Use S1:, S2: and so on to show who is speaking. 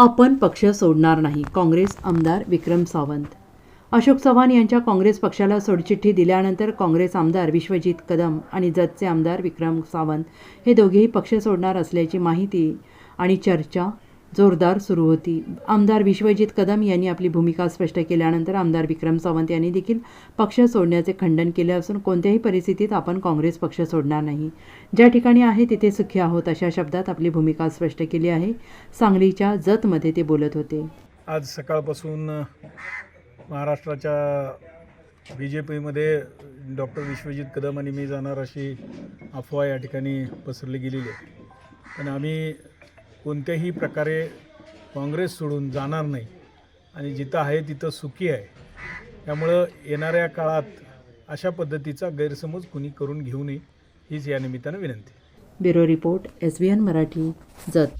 S1: आपण पक्ष सोडणार नाही काँग्रेस आमदार विक्रम सावंत. अशोक चव्हाण यांच्या काँग्रेस पक्षाला सोडचिठ्ठी दिल्यानंतर काँग्रेस आमदार विश्वजित कदम आणि जतचे आमदार विक्रम सावंत हे दोघेही पक्ष सोडणार असल्याची माहिती आणि चर्चा जोरदार सुरू होती. आमदार विश्वजित कदम यांनी आपली भूमिका स्पष्ट केल्यानंतर आमदार विक्रम सावंत यांनी देखील पक्ष सोडण्याचे खंडन केले असून कोणत्याही परिस्थितीत आपण काँग्रेस पक्ष सोडणार नाही. ज्या ठिकाणी आहे तिथे सुखी आहोत अशा शब्दात आपली भूमिका स्पष्ट केली आहे. सांगलीच्या जतमध्ये ते बोलत होते.
S2: आज सकाळपासून महाराष्ट्राच्या बी जे पीमध्ये डॉक्टर विश्वजित कदम आणि मी जाणार अशी अफवा या ठिकाणी पसरली गेलेली आहे. पण आम्ही कोणत्याही प्रकारे काँग्रेस सोडून जाणार नाही आणि जिथं आहे तिथं सुखी आहे. त्यामुळं येणाऱ्या काळात अशा पद्धतीचा गैरसमज कुणी करून घेऊ नये हीच या निमित्तानं विनंती.
S1: Bureau report S B N Marathi Jath.